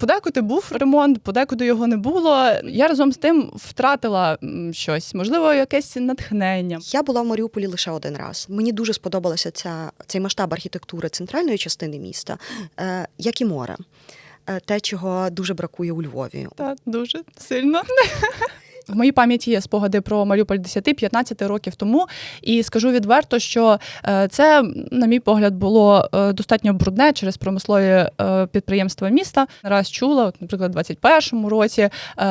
Подекуди був ремонт, подекуди його не було. Я разом з тим втратила щось, можливо, якесь натхнення. Я була в Маріуполі лише один раз. Мені дуже сподобалася ця, цей масштаб архітектури центральної частини міста, е, як і море. Е, Те, чого дуже бракує у Львові. Так, дуже сильно. В моїй пам'яті є спогади про Маріуполь 10-15 років тому, і скажу відверто, що е, це, на мій погляд, було е, достатньо брудне через промислові е, підприємства міста. Раз чула, от, наприклад, у 21-му році,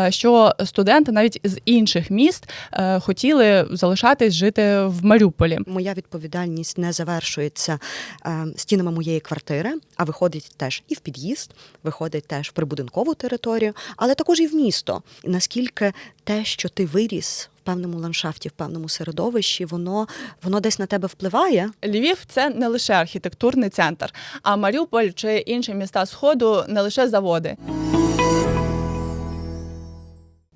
що студенти навіть з інших міст хотіли залишатись жити в Маріуполі. Моя відповідальність не завершується стінами моєї квартири, а виходить теж і в під'їзд, виходить теж в прибудинкову територію, але також і в місто. Наскільки те, що ти виріс в певному ландшафті, в певному середовищі, воно, воно десь на тебе впливає. Львів це не лише архітектурний центр, а Маріуполь чи інші міста Сходу не лише заводи.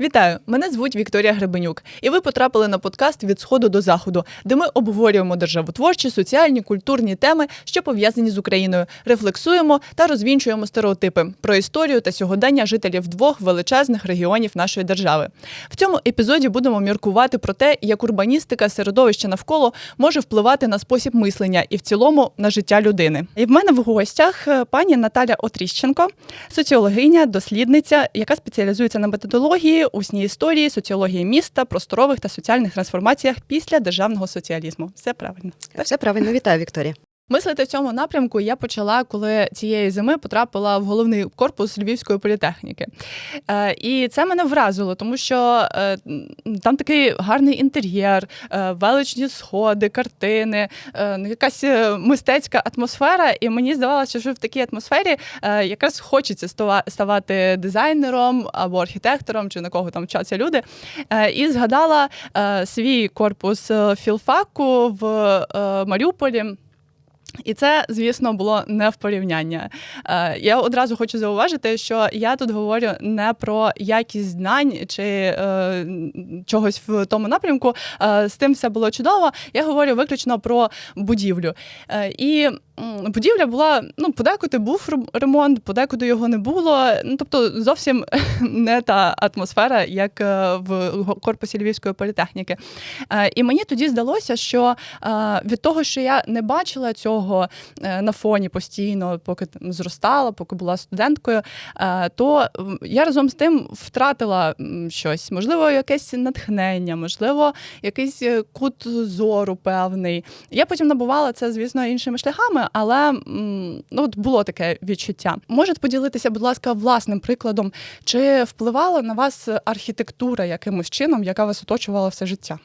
Вітаю! Мене звуть Вікторія Гребенюк, і ви потрапили на подкаст від сходу до заходу, де ми обговорюємо державотворчі, соціальні, культурні теми, що пов'язані з Україною, рефлексуємо та розвінчуємо стереотипи про історію та сьогодення жителів двох величезних регіонів нашої держави. В цьому епізоді будемо міркувати про те, як урбаністика середовища навколо може впливати на спосіб мислення і в цілому на життя людини. І в мене в гостях е, пані Наталя Отріщенко, соціологиня, дослідниця, яка спеціалізується на методології, усній історії, соціології міста, просторових та соціальних трансформаціях після державного соціалізму. Все правильно. Все правильно, вітаю, Вікторія. Мислити в цьому напрямку я почала, коли цієї зими потрапила в головний корпус Львівської політехніки. Е, і це мене вразило, тому що е, там такий гарний інтер'єр, е, величні сходи, картини, ну, якась мистецька атмосфера. І мені здавалося, що в такій атмосфері якраз хочеться ставати дизайнером або архітектором, чи на кого там вчаться люди. І згадала свій корпус філфаку в Маріуполі. І це, звісно, було не в порівняння. Е, Я одразу хочу зауважити, що я тут говорю не про якість знань чи е, чогось в тому напрямку. Е, з тим все було чудово. Я говорю виключно про будівлю. Е, і будівля була ну, подекуди був ремонт, подекуди його не було. Ну тобто зовсім не та атмосфера, як в корпусі Львівської політехніки. І мені тоді здалося, що від того, що я не бачила цього е, на фоні постійно, поки зростала, поки була студенткою, е, то я разом з тим втратила щось, можливо, якесь натхнення, можливо, якийсь е, кут зору певний. Я потім набувала це, звісно, іншими шляхами, але ну, от було таке відчуття. Можете поділитися, будь ласка, власним прикладом, чи впливала на вас архітектура якимось чином, яка вас оточувала все життя?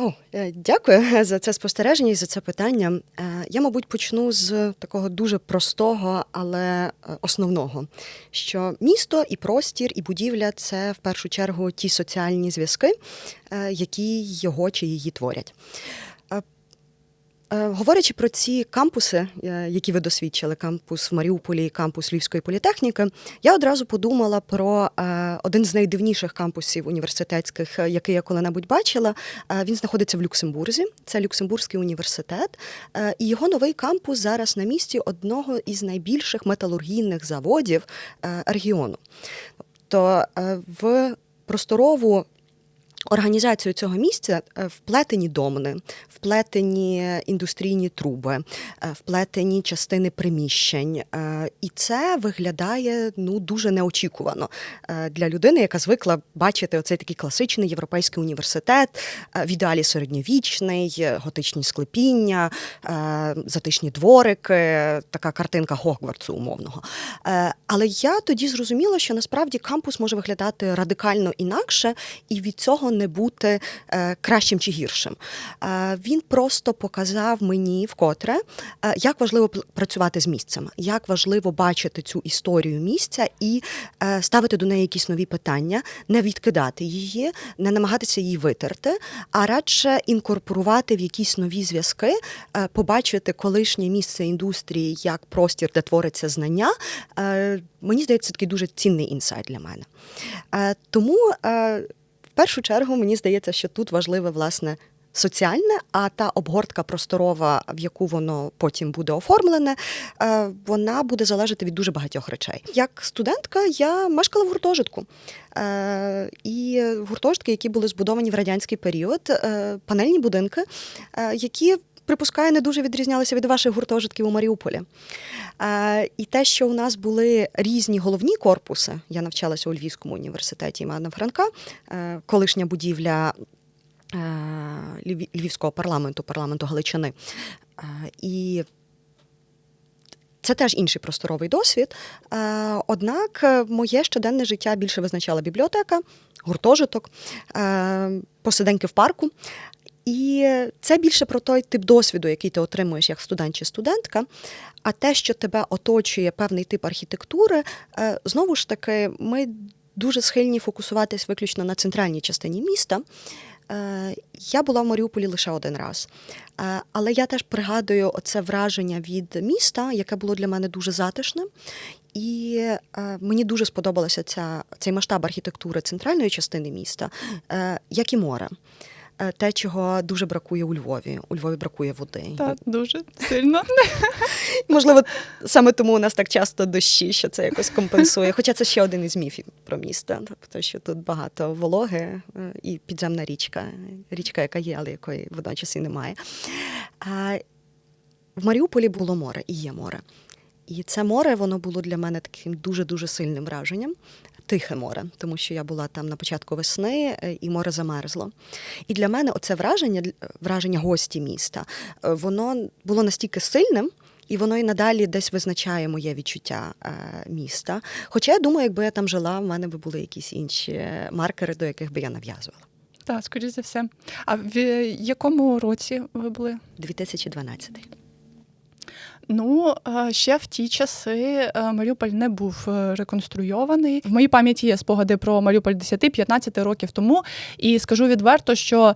О, е, дякую за це спостереження і за це питання. Е, Я, мабуть, почну з такого дуже простого, але е, основного: що місто і простір, і будівля це в першу чергу ті соціальні зв'язки, які його чи її творять. Е, Говорячи про ці кампуси, е, які ви досвідчили, кампус в Маріуполі і кампус Львівської політехніки, я одразу подумала про е, один з найдивніших кампусів університетських, який я коли-небудь бачила. Він знаходиться в Люксембурзі. Це Люксембурзький університет, і його новий кампус зараз на місці одного із найбільших металургійних заводів регіону. Тобто в просторову Організацію цього місця е, вплетені домни, вплетені індустрійні труби, е, вплетені частини приміщень. Е, І це виглядає ну дуже неочікувано для людини, яка звикла бачити оцей такий класичний європейський університет, в ідеалі середньовічний, готичні склепіння, затишні дворики, така картинка Гогвартсу умовного. Але я тоді зрозуміла, що насправді кампус може виглядати радикально інакше, і від цього не бути е, кращим чи гіршим. Е, Він просто показав мені вкотре, е, як важливо працювати з місцем, як важливо бачити цю історію місця і ставити до неї якісь нові питання, не відкидати її, не намагатися її витерти, а радше інкорпорувати в якісь нові зв'язки, побачити колишнє місце індустрії як простір, де твориться знання. Мені здається, такий дуже цінний інсайт для мене. Тому першу чергу мені здається, що тут важливе власне соціальне, а та обгортка просторова, в яку воно потім буде оформлене, е, вона буде залежати від дуже багатьох речей. Як студентка я мешкала в гуртожитку. Е, І гуртожитки, які були збудовані в радянський період, е, панельні будинки, які. Припускаю, не дуже відрізнялися від ваших гуртожитків у Маріуполі. Е, І те, що у нас були різні головні корпуси, я навчалася у Львівському університеті Івана Франка, е, колишня будівля е, Львівського парламенту, парламенту Галичини. Е, І це теж інший просторовий досвід. Однак моє щоденне життя більше визначала бібліотека, гуртожиток, посиденьки в парку. І це більше про той тип досвіду, який ти отримуєш як студент чи студентка. А те, що тебе оточує певний тип архітектури, е, знову ж таки, ми дуже схильні фокусуватись виключно на центральній частині міста. Е, Я була в Маріуполі лише один раз. Е, Але я теж пригадую оце враження від міста, яке було для мене дуже затишним. І мені дуже сподобалося ця, цей масштаб архітектури центральної частини міста, як і море. Е, Те, чого дуже бракує у Львові. У Львові бракує води. Так, дуже сильно. Можливо, саме тому у нас так часто дощі, що це якось компенсує. Хоча це ще один із міфів про місто, тобто, що тут багато вологи е, і підземна річка, річка, яка є, але якої водночас і немає. А в Маріуполі було море і є море. І це море воно було для мене таким дуже-дуже сильним враженням. Тихе море, тому що я була там на початку весни, е, і море замерзло. І для мене оце враження, враження гості міста, е, воно було настільки сильним, і воно і надалі десь визначає моє відчуття е, міста. Хоча я думаю, якби я там жила, в мене би були якісь інші маркери, до яких би я нав'язувала. Так, скоріш за все. А в якому році ви були? 2012. Ну, е, ще в ті часи е, Маріуполь не був е, реконструйований. В моїй пам'яті є спогади про Маріуполь 10-15 років тому. І скажу відверто, що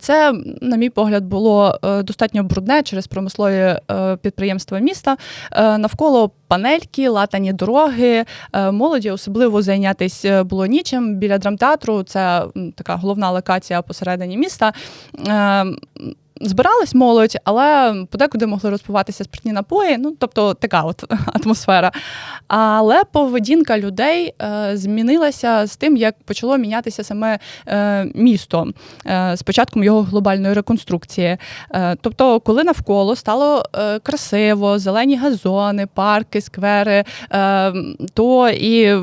це, на мій погляд, було достатньо брудне через промислові підприємства міста. Навколо панельки, латані дороги. Молоді особливо зайнятися було нічим. Біля драмтеатру це така головна локація посередині міста. Збиралась молодь, але подекуди могли розпиватися спиртні напої. Ну, тобто така от атмосфера. Але поведінка людей е, змінилася з тим, як почало мінятися саме е, місто е, з початком його глобальної реконструкції. Тобто, коли навколо стало красиво, зелені газони, парки, сквери, то і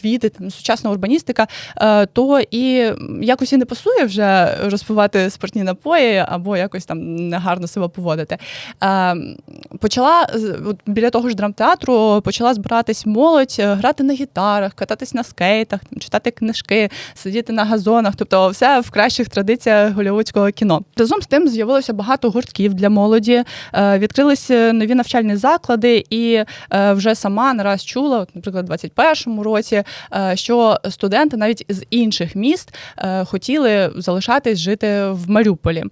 квіти, там, сучасна урбаністика, то і якось і не пасує вже розпивати спиртні напої або якось там негарно себе поводити. Е, почала от біля того ж драмтеатру почала збиратись молодь, е, грати на гітарах, кататись на скейтах, читати книжки, сидіти на газонах, тобто все в кращих традиціях голівудського кіно. Разом з тим з'явилося багато гуртків для молоді, е, відкрилися нові навчальні заклади, і е, вже сама не раз чула, от, наприклад, у 21-му році, е, що студенти навіть з інших міст е, хотіли залишатись жити в Маріуполі.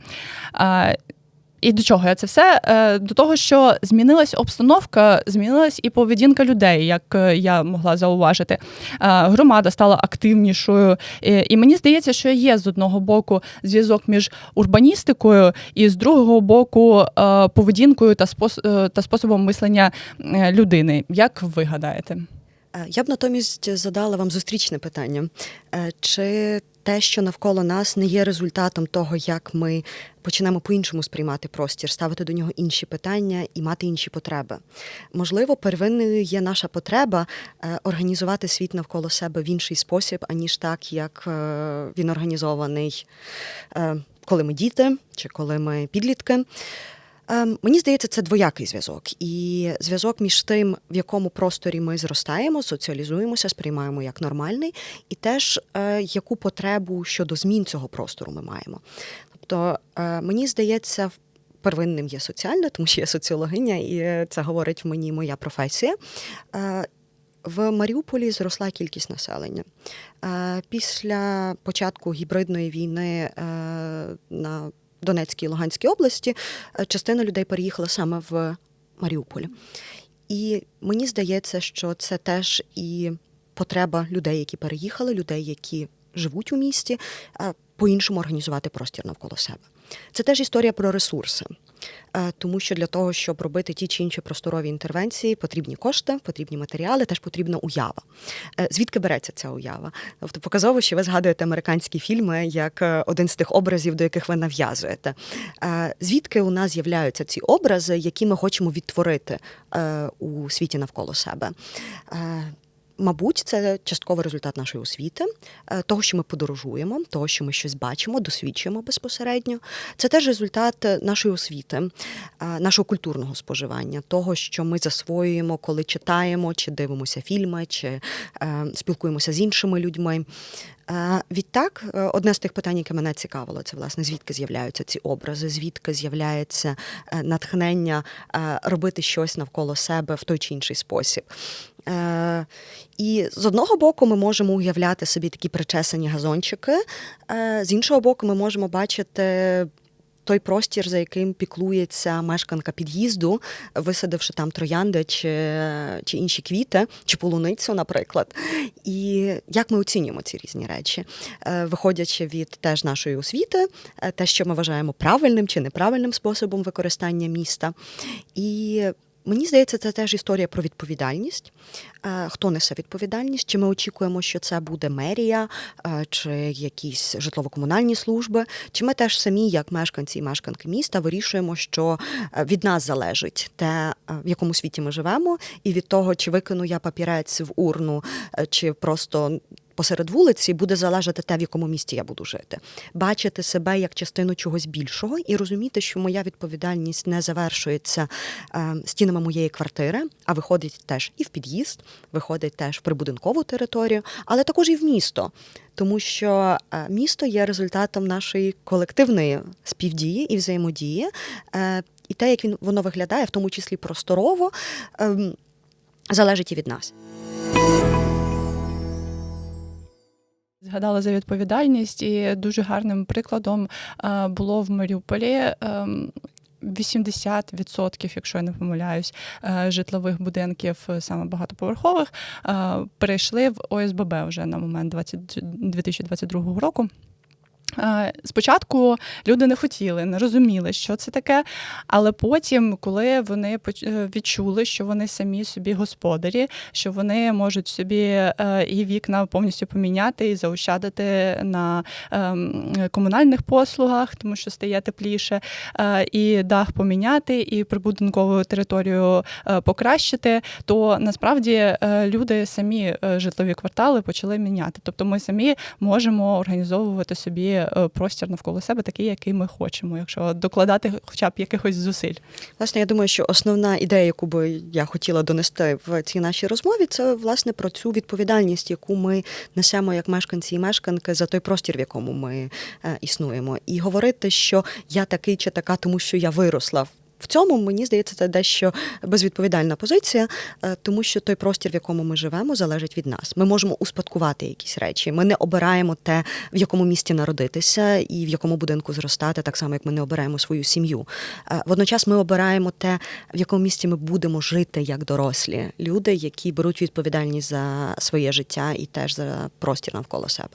І до чого я це все? Е, До того, що змінилась обстановка, змінилась і поведінка людей, як е, я могла зауважити. Е, Громада стала активнішою, і мені здається, що є з одного боку зв'язок між урбаністикою, і з другого боку поведінкою та спос- та способом мислення людини. Як ви гадаєте? Я б натомість задала вам зустрічне питання. Чи те, що навколо нас, не є результатом того, як ми почнемо по-іншому сприймати простір, ставити до нього інші питання і мати інші потреби? Можливо, первинною є наша потреба е, організувати світ навколо себе в інший спосіб, аніж так, як е, він організований, е, коли ми діти чи коли ми підлітки. Ем, Мені здається, це двоякий зв'язок. І зв'язок між тим, в якому просторі ми зростаємо, соціалізуємося, сприймаємо як нормальний, і теж е, яку потребу щодо змін цього простору ми маємо. Тобто, е, мені здається, первинним є соціальне, тому що я соціологиня, і е, це говорить в мені моя професія. В Маріуполі зросла кількість населення. Після початку гібридної війни на Донецькій і Луганській області е, частина людей переїхала саме в Маріуполь. І мені здається, що це теж і потреба людей, які переїхали, людей, які живуть у місті, по-іншому організувати простір навколо себе. Це теж історія про ресурси. Е, Тому що для того, щоб робити ті чи інші просторові інтервенції, потрібні кошти, потрібні матеріали, теж потрібна уява. Е, Звідки береться ця уява? Тобто показово, що ви згадуєте американські фільми як е, один з тих образів, до яких ви нав'язуєте. Звідки у нас з'являються ці образи, які ми хочемо відтворити у світі навколо себе? Мабуть, це частково результат нашої освіти, е, того, що ми подорожуємо, того, що ми щось бачимо, досвідчуємо безпосередньо. Це теж результат е, нашої освіти, е, нашого культурного споживання, того, що ми засвоюємо, коли читаємо, чи дивимося фільми, чи спілкуємося з іншими людьми. Відтак, е, одне з тих питань, яке мене цікавило, це власне звідки з'являються ці образи, звідки з'являється е, натхнення е, робити щось навколо себе в той чи інший спосіб. І з одного боку, ми можемо уявляти собі такі причесані газончики, з іншого боку, ми можемо бачити. Той простір, за яким піклується мешканка під'їзду, висадивши там троянди чи, чи інші квіти, чи полуницю, наприклад. І як ми оцінюємо ці різні речі, Е, виходячи від теж нашої освіти, е, те, що ми вважаємо правильним чи неправильним способом використання міста. І Мені здається, це теж історія про відповідальність. Е, Хто несе відповідальність? Чи ми очікуємо, що це буде мерія, е, чи якісь житлово-комунальні служби? Чи ми теж самі, як мешканці і мешканки міста, вирішуємо, що е, від нас залежить те, в якому світі ми живемо, і від того, чи викину я папірець в урну, чи просто. Посеред вулиці буде залежати те, в якому місті я буду жити, бачити себе як частину чогось більшого і розуміти, що моя відповідальність не завершується е, стінами моєї квартири, а виходить теж і в під'їзд, виходить теж в прибудинкову територію, але також і в місто. Тому що е, місто є результатом нашої колективної співдії і взаємодії, е, і те, як він воно виглядає, в тому числі просторово, ем, залежить і від нас. Згадала за відповідальність, і дуже гарним прикладом е, було в Маріуполі. ем, 80%, якщо я не помиляюсь, е, житлових будинків е, саме багатоповерхових перейшли в ОСББ вже на момент 20 2022 року. Е, Спочатку люди не хотіли, не розуміли, що це таке. Але потім, коли вони е, відчули, що вони самі собі господарі, що вони можуть собі е, і вікна повністю поміняти і заощадити на ем, комунальних послугах, тому що стає тепліше, і дах поміняти, і прибудинкову територію покращити, то насправді люди самі житлові квартали почали міняти. Тобто ми самі можемо організовувати собі е, простір навколо себе, такий, який ми хочемо, якщо докладати хоча б якихось зусиль. Власне, я думаю, що основна ідея, яку би я хотіла донести в цій нашій розмові, це власне про цю відповідальність, яку ми несемо як мешканці і мешканки за той простір, в якому ми е, існуємо, і говорити, що я такий чи така, тому що я виросла. В- цьому мені здається, це дещо безвідповідальна позиція, е, тому що той простір, в якому ми живемо, залежить від нас. Ми можемо успадкувати якісь речі. Ми не обираємо те, в якому місті народитися і в якому будинку зростати, так само як ми не обираємо свою сім'ю. Е, Водночас ми обираємо те, в якому місті ми будемо жити як дорослі люди, які беруть відповідальність за своє життя і теж за простір навколо себе.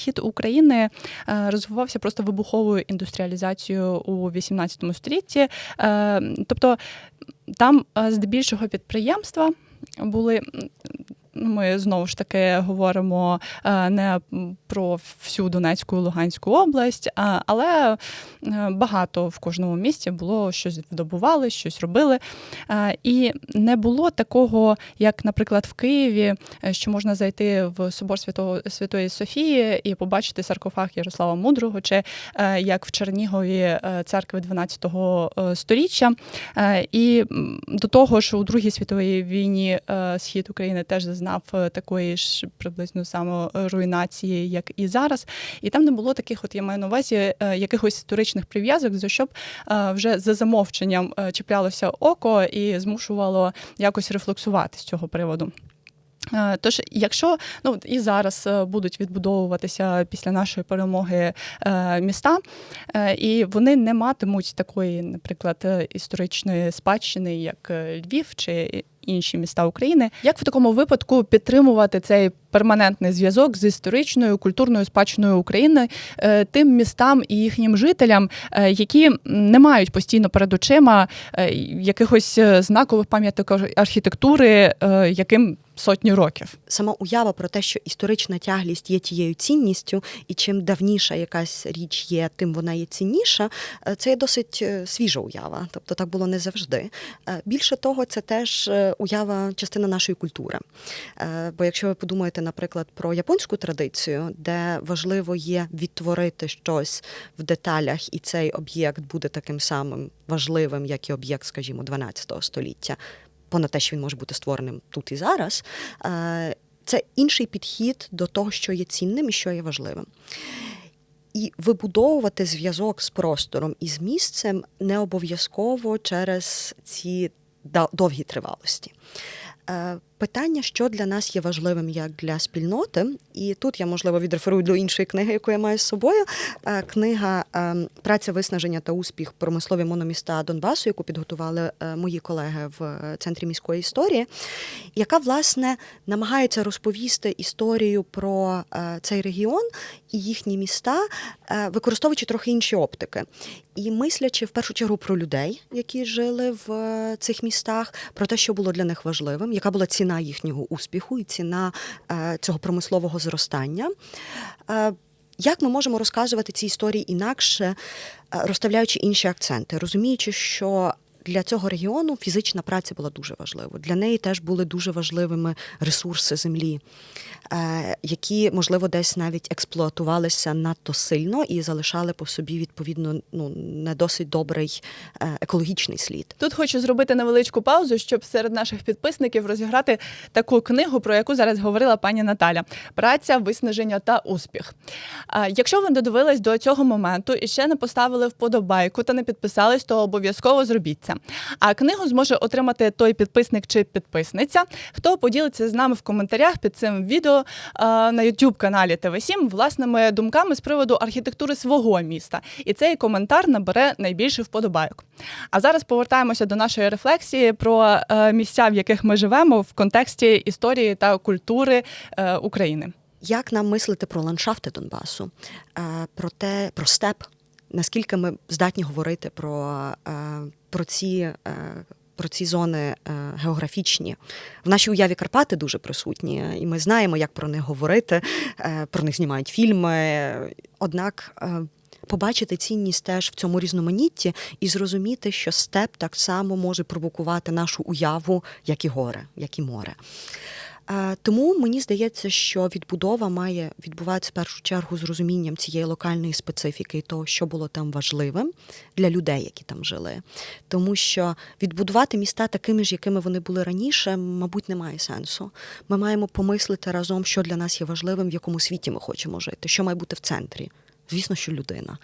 Схід України е, розвивався просто вибуховою індустріалізацією у 18 столітті. Е, Тобто там е, здебільшого підприємства були. М, Ми знову ж таки говоримо е, не про всю Донецьку і Луганську область, але е, багато в кожному місті було щось видобували, щось робили. Е, І не було такого, як, наприклад, в Києві, що можна зайти в собор Святого Святої Софії і побачити саркофаг Ярослава Мудрого, чи як в Чернігові церкви 12 е, сторіччя. Е, І до того ж, у Другій світовій війні схід України теж зазнав е, такої ж приблизно саморуйнації, як і зараз. І там не було таких, от я маю на увазі, е, якихось історичних прив'язок, за щоб е, вже за замовченням чіплялося око і змушувало якось рефлексувати з цього приводу. Тож, якщо ну і зараз будуть відбудовуватися після нашої перемоги міста, і вони не матимуть такої, наприклад, історичної спадщини, як Львів чи інші міста України. Як в такому випадку підтримувати цей перманентний зв'язок з історичною культурною спадщиною України е, тим містам і їхнім жителям, е, які не мають постійно перед очима е, якихось знакових пам'яток архітектури, яким сотні років? Сама уява про те, що історична тяглість є тією цінністю, і чим давніша якась річ є, тим вона є цінніша. е, Це є досить е, свіжа уява. Тобто так було не завжди. Е, Більше того, це теж уява частина нашої культури. Бо якщо ви подумаєте, наприклад, про японську традицію, де важливо є відтворити щось в деталях, і цей об'єкт буде таким самим важливим, як і об'єкт, скажімо, 12 століття, понад те, що він може бути створеним тут і зараз. е, Це інший підхід до того, що є цінним і що є важливим. І вибудовувати зв'язок з простором і з місцем не обов'язково через ці довгі тривалості. Питання, що для нас є важливим як для спільноти, і тут я можливо відреферую до іншої книги, яку я маю з собою. Е, Книга е, Праця виснаження та успіх промислові мономіста Донбасу, яку підготували е, мої колеги в центрі міської історії, яка власне намагається розповісти історію про цей регіон і їхні міста, використовуючи трохи інші оптики. І мислячи в першу чергу про людей, які жили в цих містах, про те, що було для них важливим, яка була ціна їхнього успіху і ціна е, цього промислового зростання. Е, Як ми можемо розказувати ці історії інакше, е, розставляючи інші акценти, розуміючи, що для цього регіону фізична праця була дуже важливою. Для неї теж були дуже важливими ресурси землі, е, які, можливо, десь навіть експлуатувалися надто сильно і залишали по собі відповідно ну не досить добрий е, екологічний слід. Тут хочу зробити невеличку паузу, щоб серед наших підписників розіграти таку книгу, про яку зараз говорила пані Наталя: Праця, виснаження та успіх. Якщо ви додивились до цього моменту і ще не поставили вподобайку та не підписались, то обов'язково зробіть це. А книгу зможе отримати той підписник чи підписниця, хто поділиться з нами в коментарях під цим відео а, на youtube каналі ТВ7 власними думками з приводу архітектури свого міста. І цей коментар набере найбільше вподобайок. А зараз повертаємося до нашої рефлексії про е, місця, в яких ми живемо в контексті історії та культури е, України. Як нам мислити про ландшафти Донбасу, е, про те, про степ, наскільки ми здатні говорити про, е, про ці. е, Про ці зони е, географічні в нашій уяві Карпати дуже присутні, і ми знаємо, як про них говорити. е, Про них знімають фільми. Однак побачити цінність теж в цьому різноманітті і зрозуміти, що степ так само може провокувати нашу уяву, як і горе, як і море. Е, Тому мені здається, що відбудова має відбуватися в першу чергу з розумінням цієї локальної специфіки і того, що було там важливим для людей, які там жили. Тому що відбудувати міста такими ж, якими вони були раніше, мабуть, немає сенсу. Ми маємо помислити разом, що для нас є важливим, в якому світі ми хочемо жити, що має бути в центрі. Звісно, що людина.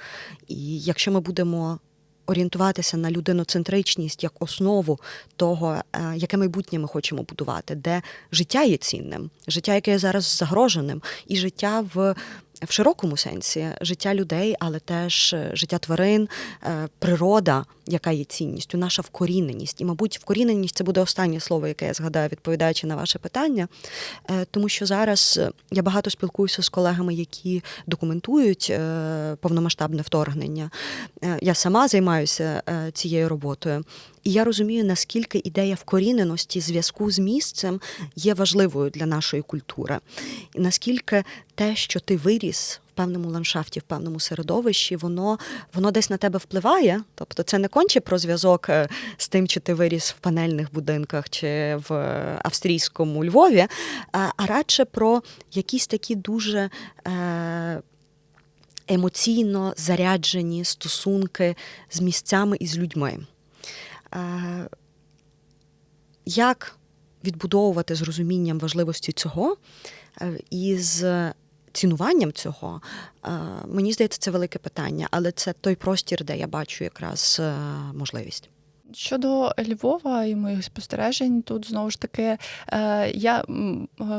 І якщо ми будемо орієнтуватися на людиноцентричність як основу того, е, яке майбутнє ми хочемо будувати, де життя є цінним, життя, яке є зараз загроженим, і життя в. В широкому сенсі життя людей, але теж е, життя тварин, е, природа, яка є цінністю, наша вкоріненість. І, мабуть, вкоріненість це буде останнє слово, яке я згадаю, відповідаючи на ваше питання. Е, Тому що зараз е, я багато спілкуюся з колегами, які документують е, повномасштабне вторгнення. Я сама займаюся цією роботою. І я розумію, наскільки ідея вкоріненості, зв'язку з місцем є важливою для нашої культури, і наскільки те, що ти виріс певному ландшафті, в певному середовищі, воно, воно десь на тебе впливає. Тобто це не конче про зв'язок е, з тим, чи ти виріс в панельних будинках чи в е, австрійському Львові, а радше про якісь такі дуже. Е, Емоційно заряджені стосунки з місцями і з людьми. Як відбудовувати з розумінням важливості цього і з цінуванням цього, е, мені здається, це велике питання, але це той простір, де я бачу якраз е, можливість. Щодо Львова і моїх спостережень, тут знову ж таки е, я е,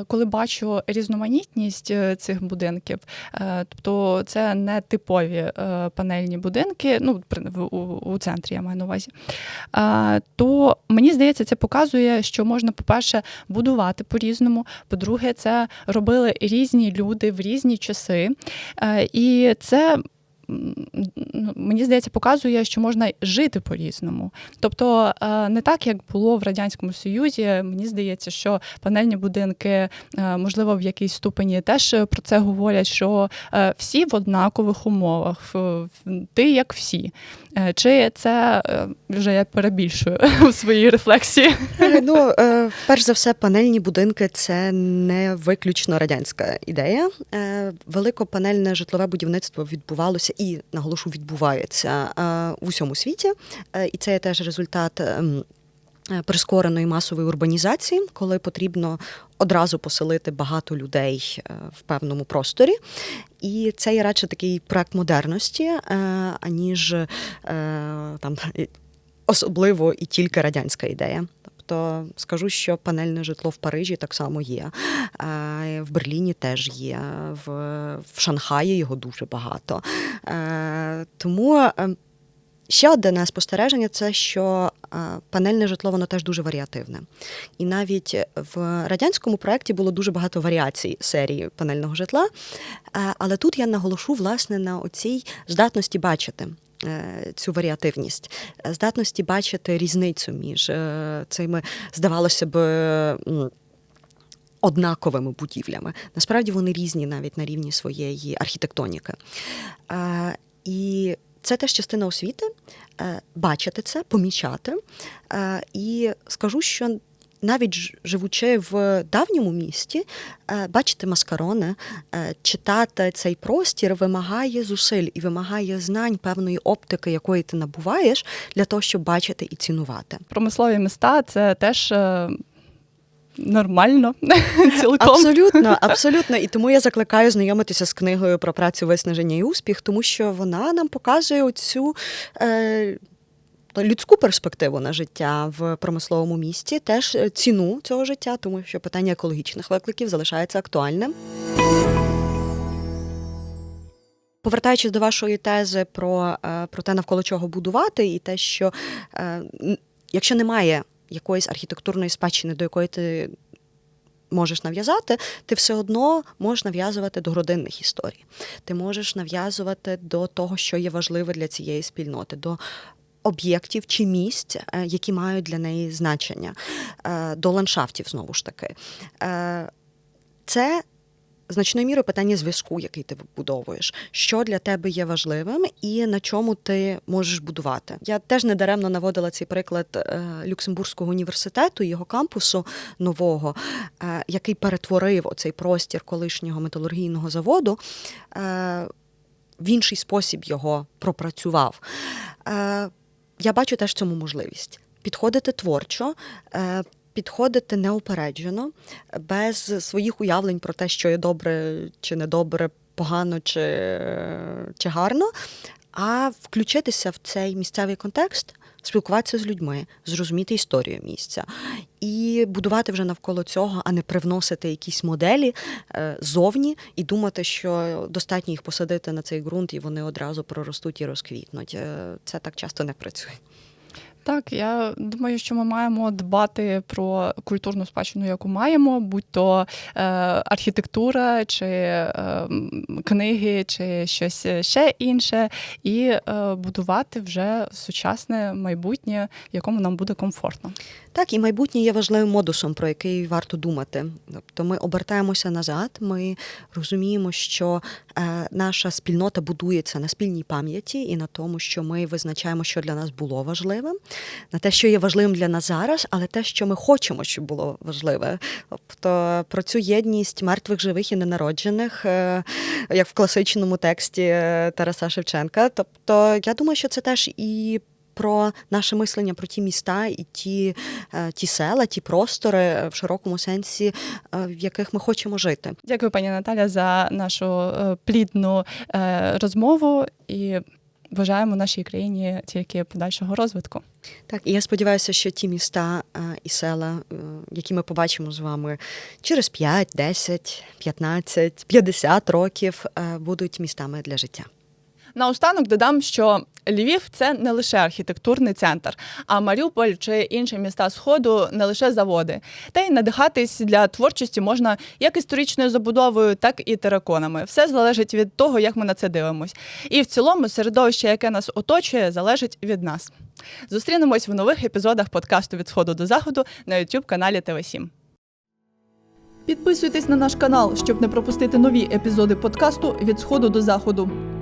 коли бачу різноманітність е, цих будинків, тобто це не типові панельні будинки, ну у, центрі я маю на увазі, то мені здається, це показує, що можна, по-перше, будувати по-різному. По-друге, це робили різні люди в різні часи. І це. Мені здається, показує, що можна жити по-різному. Тобто е, не так, як було в радянському Союзі. Мені здається, що панельні будинки, е, можливо, в якійсь ступені теж про це говорять, що е, всі в однакових умовах, ти як всі. Чи це вже я перебільшую у своїй рефлексії? Ну, перш за все, панельні будинки це не виключно радянська ідея. Великопанельне житлове будівництво відбувалося і наголошу відбувається е, в усьому світі. Е, І це є теж результат. ем, е, Прискореної масової урбанізації, коли потрібно одразу поселити багато людей в певному просторі. І це є радше такий проект модерності, аніж там особливо і тільки радянська ідея. Тобто скажу, що панельне житло в Парижі так само є. В Берліні теж є, в, в Шанхаї його дуже багато. Тому е, ще одне спостереження це що панельне житло воно теж дуже варіативне. І навіть в радянському проєкті було дуже багато варіацій серії панельного житла. Але тут я наголошу власне на оцій здатності бачити. Е, Цю варіативність, е, здатності бачити різницю між е, цими, здавалося б, однаковими будівлями. Насправді вони різні навіть на рівні своєї архітектоніки. І це теж частина освіти бачити це, помічати. І скажу, що навіть живучи в давньому місті, е, бачити маскарони, е, читати цей простір вимагає зусиль і вимагає знань певної оптики, якої ти набуваєш, для того, щоб бачити і цінувати. Промислові міста це теж. е, Нормально цілком. Абсолютно, абсолютно. І тому я закликаю знайомитися з книгою про працю, виснаження і успіх, тому що вона нам показує цю е, людську перспективу на життя в промисловому місті, теж е, ціну цього життя, тому що питання екологічних викликів залишається актуальним. Повертаючись до вашої тези про, е, про те, навколо чого будувати, і те, що е, якщо немає якоїсь архітектурної спадщини, до якої ти можеш нав'язати, ти все одно можеш нав'язувати до родинних історій. Ти можеш нав'язувати до того, що є важливе для цієї спільноти, до об'єктів чи місць, е, які мають для неї значення, е, до ландшафтів знову ж таки. Е, Це значною мірою питання зв'язку, який ти вибудовуєш, що для тебе є важливим і на чому ти можеш будувати. Я теж недаремно наводила цей приклад Люксембурзького університету, його кампусу нового, який перетворив оцей простір колишнього металургійного заводу. В інший спосіб його пропрацював. Е, Я бачу теж цьому можливість. Підходити творчо, е, підходити неупереджено, без своїх уявлень про те, що є добре чи недобре, погано чи, чи гарно, а включитися в цей місцевий контекст, спілкуватися з людьми, зрозуміти історію місця і будувати вже навколо цього, а не привносити якісь моделі е, зовні і думати, що достатньо їх посадити на цей ґрунт, і вони одразу проростуть і розквітнуть. Е, Це так часто не працює. Так, я думаю, що ми маємо дбати про культурну спадщину, яку маємо, будь то е, архітектура, чи е, книги, чи щось ще інше, і е, будувати вже сучасне майбутнє, в якому нам буде комфортно. Так, і майбутнє є важливим модусом, про який варто думати. Тобто ми обертаємося назад, ми розуміємо, що е, наша спільнота будується на спільній пам'яті і на тому, що ми визначаємо, що для нас було важливим, на те, що є важливим для нас зараз, але те, що ми хочемо, щоб було важливе. Тобто про цю єдність мертвих, живих і ненароджених, е, як в класичному тексті е, Тараса Шевченка. Тобто, я думаю, що це теж і про наше мислення про ті міста і ті, е, ті села, ті простори в широкому сенсі, в яких ми хочемо жити. Дякую, пані Наталя, за нашу плідну розмову і бажаємо нашій країні тільки подальшого розвитку. Так, і я сподіваюся, що ті міста е, і села, е, які ми побачимо з вами через 5, 10, 15, 50 років, е, будуть містами для життя. Наостанок додам, що Львів це не лише архітектурний центр, а Маріуполь чи інші міста Сходу не лише заводи. Та й надихатись для творчості можна як історичною забудовою, так і тераконами. Все залежить від того, як ми на це дивимось. І в цілому середовище, яке нас оточує, залежить від нас. Зустрінемось в нових епізодах подкасту від сходу до заходу на youtube каналі ТВ 7 Підписуйтесь на наш канал, щоб не пропустити нові епізоди подкасту від сходу до заходу.